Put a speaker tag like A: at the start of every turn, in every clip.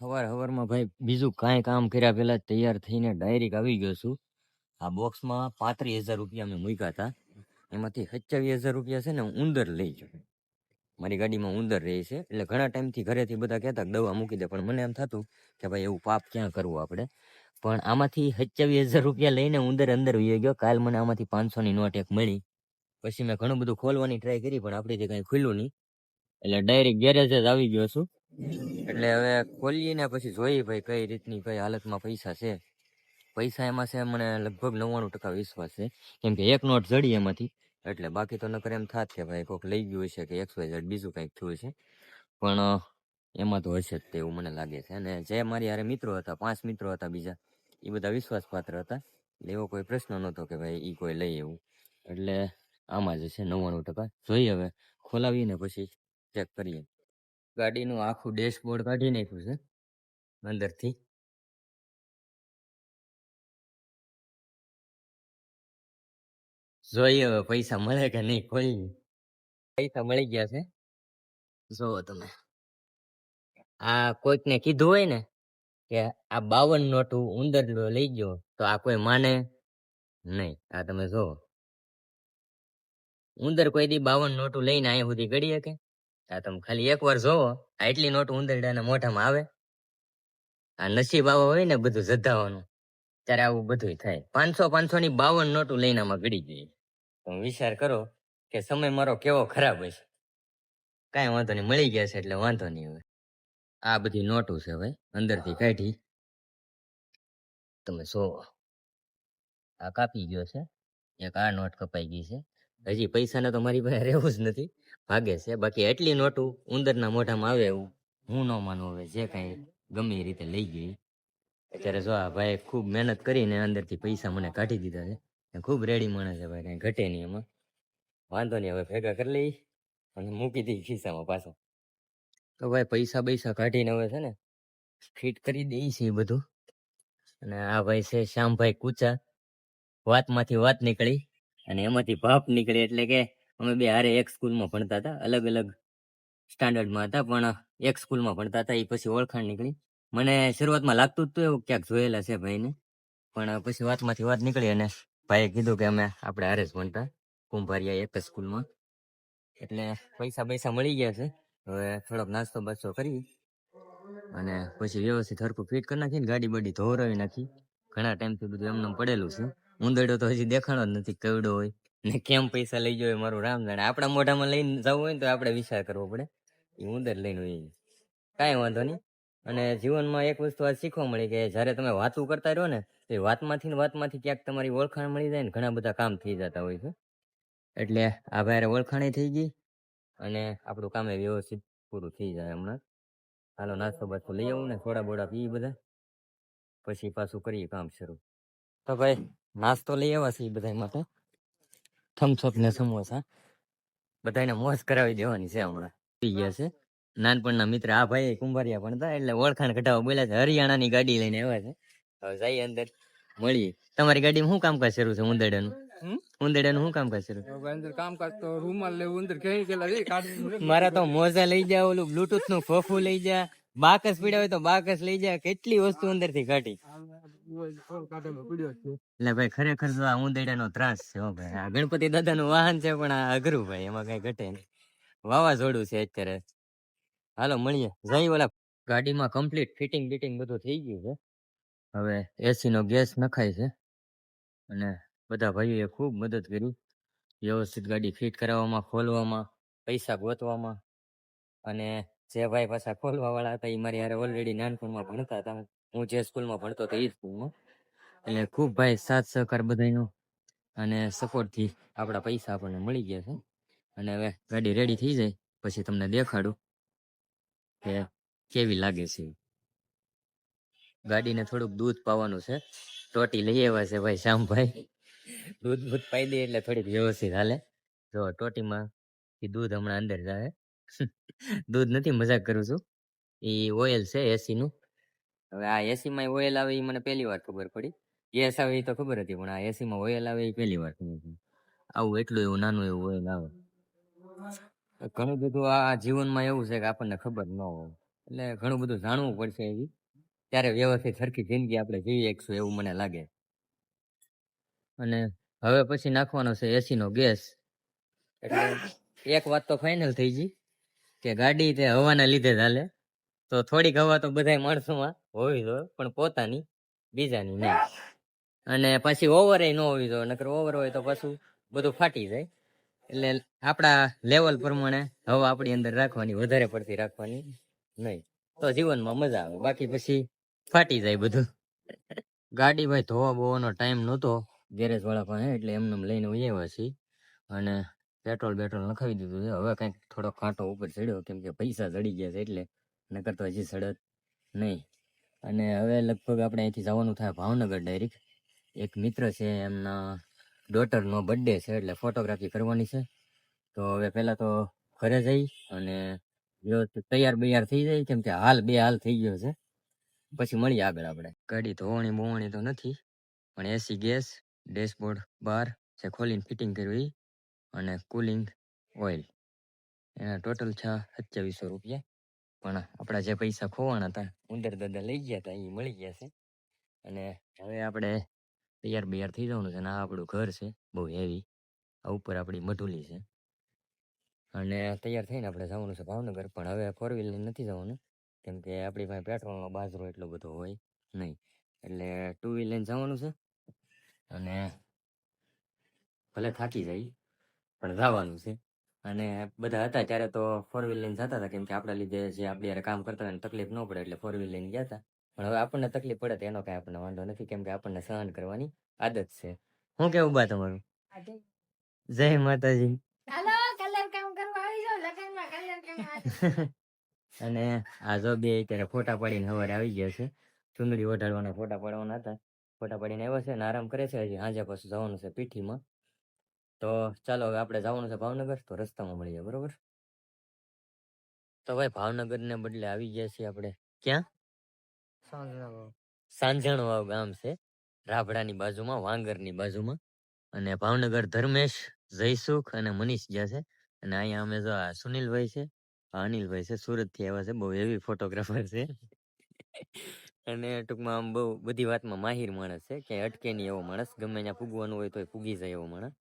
A: સવાર સવારમાં ભાઈ બીજું કાંઈ કામ કર્યા પહેલાં તૈયાર થઈને ડાયરેક્ટ આવી ગયો છું. આ બોક્સમાં પાંત્રીસ હજાર રૂપિયા મેં મૂક્યા હતા. એમાંથી સત્યાવીસ હજાર રૂપિયા છે ને ઉંદર લઈ જાઉં મારી ગાડીમાં ઉંદર રહે છે. એટલે ઘણા ટાઈમથી ઘરેથી બધા કહેતા દવા મૂકી દે, પણ મને એમ થતું કે ભાઈ એવું પાપ ક્યાં કરવું આપણે? પણ આમાંથી સત્યાવીસ હજાર રૂપિયા લઈને ઉંદર અંદર વહી ગયો. કાલ મને આમાંથી પાંચસોની નોટ એક મળી. પછી મેં ઘણું બધું ખોલવાની ટ્રાય કરી, પણ આપણીથી કાંઈ ખુલ્લું નહીં. એટલે ડાયરેક્ટ ગેરેજ જ આવી ગયો છું. એટલે હવે ખોલીએ ને પછી જોઈએ ભાઈ કઈ રીતની કઈ હાલતમાં પૈસા છે. પૈસા એમાં છે મને લગભગ નવ્વાણું ટકા વિશ્વાસ છે. કેમ કે એક નોટ જડી એમાંથી. એટલે બાકી તો નકર એમ થાત કે ભાઈ કોઈક લઈ ગયું છે કે એક્સ ઝેડ બીજું કંઈક થયું છે. પણ એમાં તો હશે જ તેવું મને લાગે છે. અને જે મારી હારે મિત્રો હતા, પાંચ મિત્રો હતા બીજા એ બધા વિશ્વાસપાત્ર હતા. એવો કોઈ પ્રશ્ન નહોતો કે ભાઈ એ કોઈ લઈ એવું. એટલે આમાં જ છે નવ્વાણું ટકા. જોઈએ હવે, ખોલાવીને પછી ચેક કરીએ. ગાડીનું આખું ડેશબોર્ડ કાઢી નાખ્યું છે, અંદરથી. જોઈએ હવે પૈસા મળે કે નહીં ખોલી પૈસા મળી ગયા છે. જોવો તમે. આ કોઈકને કીધું હોય ને કે આ બાવન નોટું ઉંદર લઈ ગયો, તો આ કોઈ માને નહીં. આ તમે જોવો ઉંદર કોઈ દી બાવન નોટું લઈને અહીંયા સુધી ગળી શકે? આ તમે ખાલી એક વાર જોવો, આ એટલી નોટ ઉંદરડાના મોઢામાં આવે. આ નસીબ આવો હોય ને બધું જધાવાનું. ત્યારે આવું બધું થાય. પાંચસો પાંચસો ની બાવન નોટું લઈને આમાં ગળી ગઈ. તમે વિચાર કરો કે સમય મારો કેવો ખરાબ હશે. કાંઈ વાંધો નહીં, મળી ગયા છે એટલે વાંધો નહીં હવે. આ બધી નોટું છે ભાઈ, અંદરથી કાઢી. તમે સો આ કાપી ગયો છે. એક આ નોટ કપાઈ ગઈ છે. હજી પૈસાને તો મારી પાસે રહેવું જ નથી. ભાગે છે. બાકી એટલી નોટું ઉંદરના મોઢામાં આવે એવું હું ન માનું હવે. જે કાંઈ ગમે એ રીતે લઈ ગઈ. અત્યારે જો આ ભાઈ ખૂબ મહેનત કરીને અંદરથી પૈસા મને કાઢી દીધા છે. ખૂબ રેડી માણસ છે ભાઈ. કાંઈ ઘટે નહીં એમાં. વાંધો નહીં, હવે ભેગા કરી લઈ. અને મૂકી દઈ ખિસ્સામાં પાછો. તો ભાઈ પૈસા બૈસા કાઢીને હવે છે ને ફિટ કરી દઈ છે બધું. અને આ ભાઈ છે શ્યામભાઈ કુચા. વાતમાંથી વાત નીકળી. અને એમાંથી ભાપ નીકળી એટલે કે અમે બે હારે એક સ્કૂલમાં ભણતા હતા અલગ અલગ સ્ટાન્ડર્ડમાં હતા, પણ એક સ્કૂલમાં ભણતા હતા, એ પછી ઓળખાણ નીકળી. મને શરૂઆતમાં લાગતું જ હતું એવું ક્યાંક જોયેલા છે ભાઈને, પણ પછી વાતમાંથી વાત નીકળી અને ભાઈએ કીધું કે અમે આપણે હારે જ ભણતા, કુંભારિયા એક સ્કૂલમાં. એટલે પૈસા પૈસા મળી ગયા છે. હવે થોડોક નાસ્તો બાસ્તો કરી અને પછી વ્યવસ્થિત હરખું ફિટ કરી નાખી ને ગાડી બડી ધોવરાવી નાખી. ઘણા ટાઈમથી બધું એમને એમ પડેલું છે. ઉંદરડો તો હજી દેખાણો જ નથી કેવડો હોય. ને કેમ પૈસા લઈ જાય મારું રામ જાણે. આપણા મોઢામાં લઈને જવું હોય ને તો આપણે વિચાર કરવો પડે. એ ઉંદર લઈને હોય. કાંઈ વાંધો નહીં. અને જીવનમાં એક વસ્તુ આ શીખવા મળી કે જ્યારે તમે વાતું કરતા રહો ને, તો એ વાતમાંથી ને વાતમાંથી ક્યાંક તમારી ઓળખાણ મળી જાય ને ઘણા બધા કામ થઈ જતા હોય છે. એટલે આ ભાઈ ઓળખાણે થઈ ગઈ અને આપણું કામે વ્યવસ્થિત પૂરું થઈ જાય હમણાં. હાલો, નાસ્તો બાસ્તો લઈ આવું ને, થોડા બોડા પી બધા. પછી પાછું કરીએ કામ શરૂ. તો ભાઈ નાસ્તો લઈ આવ્યા છે બધા માટે. થમ્સઅપ ને સમોસા. બધાને મોજ કરાવી દેવાની છે હમણાં. પી ગયા છે. નાનપણના મિત્ર આ ભાઈ કુંભારિયા ભણતા એટલે ઓળખાણ ઘટાવા બોલ્યા છે. હરિયાણાની ગાડી લઈને આવ્યા છે. હવે જઈએ અંદર. મળીએ. તમારી ગાડીમાં શું કામકાજ શરૂ છે ઉંદરડાનું? ઉંદરડાનું શું કામકાજ શરૂ
B: અંદર કામકાજ તો રૂમાલ લેવું અંદર કઈ ગયેલા છે
A: મારા તો મોજા લઈ જા ઓલું બ્લુટૂથનું ફોફું લઈ જા. બાકસ પીડા હોય તો બાકસ લઈ જા. કેટલી વસ્તુ
B: અંદરથી છે
A: એટલે ભાઈ ખરેખર તો આ ઉંદેડાનો ત્રાસ છે હો ભાઈ. આ ગણપતિ દાદાનું વાહન છે, પણ આ અઘરું ભાઈ, એમાં કઈ ઘટે નહીં. વાવાઝોડું છે અત્યારે. હાલો, મળીએ. જઈ ઓલા ગાડીમાં કમ્પ્લીટ ફિટિંગ બિટિંગ બધું થઈ ગયું છે. હવે એસી નો ગેસ નખાય છે. અને બધા ભાઈઓએ ખૂબ મદદ કરી. વ્યવસ્થિત ગાડી ફિટ કરાવવામાં, ખોલવામાં, પૈસા ગોતવામાં. અને જે ભાઈ પાછા ખોલવા વાળા હતા એ મારી હારે ઓલરેડી નાનપણમાં ભણતા હતા. હું જે સ્કૂલમાં ભણતો હતો એ સ્કૂલમાં. એટલે ખૂબ ભાઈ સાથ સહકાર બધાનો અને સપોર્ટથી આપણા પૈસા આપણને મળી ગયા છે. અને હવે ગાડી રેડી થઈ જાય, પછી તમને દેખાડું કે કેવી લાગે છે. ગાડીને થોડુંક દૂધ પાવાનું છે. ટોટી લઈ આવ્યા છે ભાઈ શ્યામભાઈ દૂધ બૂધ પાઈ દે એટલે થોડીક વ્યવસ્થિત હાલે. જો ટોટીમાં એ દૂધ હમણાં અંદર જાય દૂધ નથી મજાક કરું છું. એ ઓઇલ છે એસી નું હવે આ એસી માં ઓઇલ આવે એ મને પહેલી વાર ખબર પડી. ગેસ આવે એ તો ખબર હતી, પણ આ એસી માં ઓઇલ આવે એ પહેલી વાર ખબર પડી. આવું એટલું એવું નાનું એવું ઓઇલ આવે. ઘણું બધું આ જીવનમાં એવું છે કે આપણને ખબર ન હોય. એટલે ઘણું બધું જાણવું પડશે એવી. ત્યારે વ્યવસ્થિત સરખી જિંદગી આપણે જીવી શકશું એવું મને લાગે. અને હવે પછી નાખવાનો છે એસી નો ગેસ. એટલે એક વાત તો ફાઇનલ થઈ ગઈ, કે ગાડી તે હવાના લીધે ચાલે તો થોડીક હવા તો બધાય માણસોમાં હોવી જોઈએ, પણ પોતાની, બીજાની નહીં. અને પછી ઓવર ન હોવી જોઈએ, નકર ઓવર હોય તો પાછું બધું ફાટી જાય. એટલે આપણા લેવલ પ્રમાણે હવા આપણી અંદર રાખવાની, વધારે પડતી રાખવાની નહીં. તો જીવનમાં મજા આવે. બાકી પછી ફાટી જાય બધું. ગાડી ભાઈ ધોવા બોવાનો ટાઈમ નહોતો. ગેરેજ વાળા પાસે, એટલે એમને એમ લઈને આવ્યા છીએ. અને પેટ્રોલ બેટ્રોલ નખાવી દીધું છે. હવે કંઈક થોડો કાંટો ઉપર ચડ્યો, કેમ કે પૈસા ચડી ગયા છે એટલે નકર તો હજી સડત નહીં. અને હવે લગભગ આપણે અહીંથી જવાનું થાય ભાવનગર ડાયરેક્ટ એક મિત્ર છે, એમના ડોટરનો બર્થડે છે, એટલે ફોટોગ્રાફી કરવાની છે. તો હવે પહેલાં તો ઘરે જઈ અને વ્યવસ્થિત તૈયાર બૈયાર થઈ જાય, કેમ કે હાલ બે હાલ થઈ ગયો છે. પછી મળીએ આગળ આપણે. ગાડી ધોવાણી બોવાણી તો નથી, પણ એસી ગેસ, ડેશબોર્ડ બાર છે ખોલીને ફિટિંગ કરવી અને કુલિંગ ઓઇલ એના ટોટલ છે સત્યાવીસો રૂપિયા. પણ આપણા જે પૈસા ખોવાના હતા ઉંદર દાદા લઈ ગયા હતા એ મળી ગયા છે. અને હવે આપણે તૈયાર બૈયાર થઈ જવાનું છે અને આ આપણું ઘર છે, બહુ હેવી આ ઉપર આપણી મઢુલી છે. અને તૈયાર થઈને આપણે જવાનું છે ભાવનગર, પણ હવે ફોર વ્હીલ નથી જવાનું. કેમ કે આપણી પાસે પેટ્રોલનો બાજરો એટલો બધો હોય નહીં. એટલે ટુ વ્હીલ લઈને જવાનું છે. અને ભલે થાકી જાય, પણ જવાનું છે. અને બધા હતા ત્યારે તો ફોર વ્હીલ લઈને જતા હતા કેમ કે આપણા લીધે જે આપણે યારે કામ કરતા હતા તકલીફ ન પડે એટલે ફોર વ્હીલ લઈને ગયા હતા. પણ હવે આપણને તકલીફ પડે તો એનો કાંઈ આપણને વાંધો નથી કેમ કે આપણને સહન કરવાની આદત છે. શું કેવું બા તમારું? જય માતાજી. અને આ જો બે અત્યારે ફોટા પાડીને સવારે આવી ગયા છે. ચુંદડી ઓઢાડવાના ફોટા પાડવાના હતા. ફોટા પાડીને આવ્યા છે અને આરામ કરે છે. હજી હાંજે પાછું જવાનું છે પીઠીમાં. તો ચાલો હવે આપણે જવાનું છે ભાવનગર તો રસ્તામાં મળીએ બરોબર? તો ભાઈ ભાવનગર ને બદલે આવી ગયા છીએ આપણે. ક્યાં? સાંજણ વાવ ગામ છે. રાભડાની બાજુમાં વાંગરની બાજુમાં. અને ભાવનગર ધર્મેશ જયસુખ અને મનીષ ગયા છે. અને અહીંયા અમે જો આ સુનિલભાઈ છે અનિલભાઈ છે સુરતથી આવ્યા છે. બહુ એવી ફોટોગ્રાફર છે. અને ટૂંકમાં આમ બહુ બધી વાતમાં માહિર માણસ છે. ક્યાંય અટકે નહીં એવો માણસ. ગમે ત્યાં ફૂગવાનું હોય તો ફૂગી જાય એવો માણસ.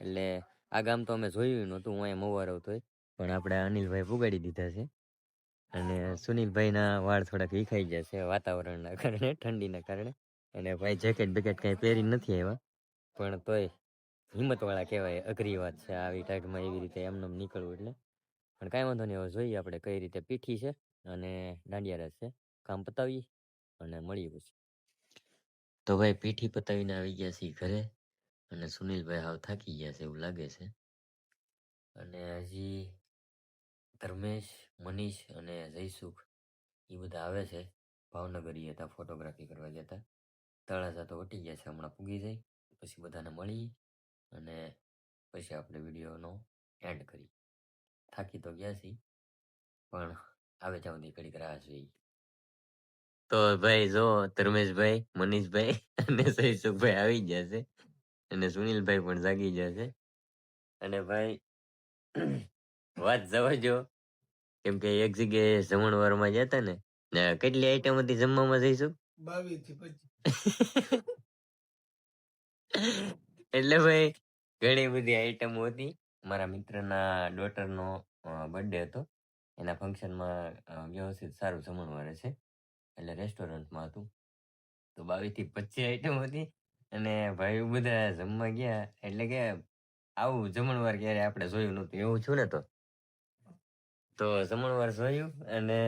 A: એટલે આ ગામ તો અમે જોયું નહોતું હું અહીંયા મોવા આવતો હોય પણ આપણે અનિલભાઈ પુગાડી દીધા છે. અને સુનિલભાઈના વાળ થોડાક વિખાઈ ગયા છે વાતાવરણના કારણે ઠંડીના કારણે. અને ભાઈ જેકેટ બેકેટ કાંઈ પહેરી નથી આવ્યા. પણ તોય હિંમતવાળા કહેવાય અઘરી વાત છે. આવી ટાઈટમાં એવી રીતે એમને નીકળવું એટલે. પણ કાંઈ વાંધો નહીં હવે જોઈએ આપણે કઈ રીતે પીઠી છે અને દાંડિયા રસ છે. કામ પતાવીએ અને મળીએ પછી. તો ભાઈ પીઠી પતાવીને આવી ગયા છીએ ઘરે. અને સુનિલભાઈ હાવ થાકી ગયા છે એવું લાગે છે. અને હજી ધર્મેશ, મનીષ અને જયસુખ એ બધા આવે છે. ભાવનગર હતા ફોટોગ્રાફી કરવા ગયા હતા. તળાજા તો વટી ગયા છે, હમણાં પૂગી જાય. પછી બધાને મળી અને પછી આપણે વિડીયોનો એન્ડ કરી થાકી તો ગયા છીએ, પણ આવે ત્યાં સુધી ઘડીક રાહ જોઈ તો ભાઈ જો ધર્મેશભાઈ, મનીષભાઈ અને જયસુખભાઈ આવી ગયા છે. અને સુનિલભાઈ પણ જાગી ગયા છે. અને ભાઈ વાત જવાજો કેમ કે એક જગ્યાએ જમણવારમાં જતા ને ને કેટલી આઈટમ હતી જમવામાં જઈશું?
B: બાવીસથી પચીસ.
A: એટલે ભાઈ ઘણી બધી આઈટમો હતી. મારા મિત્રના ડોટરનો બર્થડે હતો. એના ફંક્શનમાં વ્યવસ્થિત સારું જમણવાર છે. એટલે રેસ્ટોરન્ટમાં હતું. તો બાવીસથી પચીસ આઈટમ હતી. અને ભાઈ બધા જમવા ગયા. એટલે કે આવું જમણવાર ક્યારે આપણે જોયું નહોતું. એવું છું ને તો? તો જમણવાર જોયું અને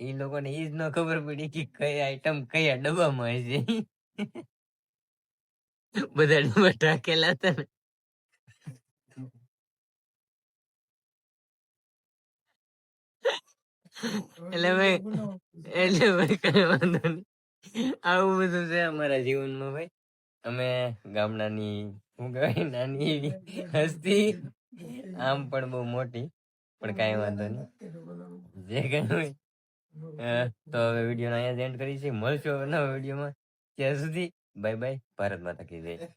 A: એ લોકોને એ જ ન ખબર પડી કે કઈ આઈટમ કયા ડબ્બામાં હશે. બધા ડબ્બા ઢાંકેલા હતા ને. એટલે ભાઈ એટલે ભાઈ કઈ વાંધો નહીં. આવું બધું છે અમારા જીવનમાં ભાઈ. અમે ગામડાની, હું કહેવાય, નાની એવી હસ્તી. આમ પણ બહુ મોટી, પણ કાંઈ વાંધો નહીં. જે કઈ હોય. તો હવે વીડિયો અહીંયા જ એન્ડ કરી છે મળશું હવે નવા વિડીયોમાં. ત્યાં સુધી, બાય બાય. ભારત માતા કી જય.